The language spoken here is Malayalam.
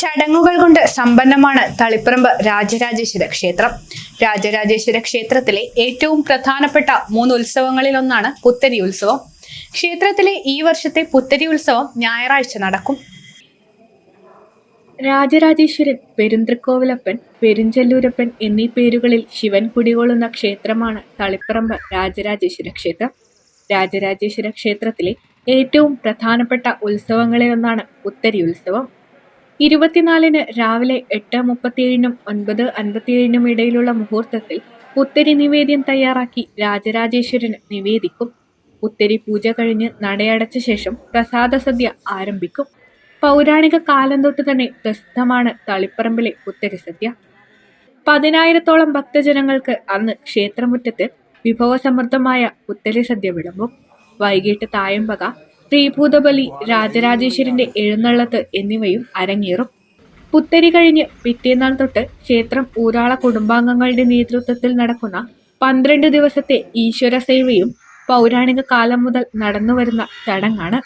ചടങ്ങുകൾ കൊണ്ട് സമ്പന്നമാണ് തളിപ്പറമ്പ് രാജരാജേശ്വര ക്ഷേത്രം. രാജരാജേശ്വര ക്ഷേത്രത്തിലെ ഏറ്റവും പ്രധാനപ്പെട്ട മൂന്ന് ഉത്സവങ്ങളിലൊന്നാണ് പുത്തരി ഉത്സവം. ക്ഷേത്രത്തിലെ ഈ വർഷത്തെ പുത്തരി ഉത്സവം ഞായറാഴ്ച നടക്കും. രാജരാജേശ്വരൻ പെരുന്തൃക്കോവിലപ്പൻ പെരുഞ്ചല്ലൂരപ്പൻ എന്നീ പേരുകളിൽ ശിവൻ കുടികൊള്ളുന്ന ക്ഷേത്രമാണ് തളിപ്പറമ്പ് രാജരാജേശ്വര ക്ഷേത്രം. രാജരാജേശ്വര ക്ഷേത്രത്തിലെ ഏറ്റവും പ്രധാനപ്പെട്ട ഉത്സവങ്ങളിലൊന്നാണ് പുത്തരി ഉത്സവം. ഇരുപത്തിനാലിന് രാവിലെ എട്ട് മുപ്പത്തിയേഴിനും ഒൻപത് അൻപത്തിയേഴിനും ഇടയിലുള്ള മുഹൂർത്തത്തിൽ ഉത്തരി നിവേദ്യം തയ്യാറാക്കി രാജരാജേശ്വരന് നിവേദിക്കും. ഉത്തരി പൂജ കഴിഞ്ഞ് നടയടച്ച ശേഷം പ്രസാദ സദ്യ ആരംഭിക്കും. പൗരാണിക കാലം തൊട്ട് തന്നെ പ്രസിദ്ധമാണ് തളിപ്പറമ്പിലെ ഉത്തരി സദ്യ. പതിനായിരത്തോളം ഭക്തജനങ്ങൾക്ക് അന്ന് ക്ഷേത്രമുറ്റത്ത് വിഭവസമൃദ്ധമായ ഉത്തരി സദ്യ വിളമ്പും. വൈകിട്ട് തായമ്പക ശ്രീഭൂതബലി രാജരാജേശ്വരന്റെ എഴുന്നള്ളത്ത് എന്നിവയും അരങ്ങേറും. പുത്തരി കഴിഞ്ഞ് പിറ്റേന്നാൾ തൊട്ട് ക്ഷേത്രം ഊരാള കുടുംബാംഗങ്ങളുടെ നേതൃത്വത്തിൽ നടക്കുന്ന പന്ത്രണ്ട് ദിവസത്തെ ഈശ്വര സേവയും പൗരാണിക കാലം മുതൽ നടന്നുവരുന്ന ചടങ്ങാണ്.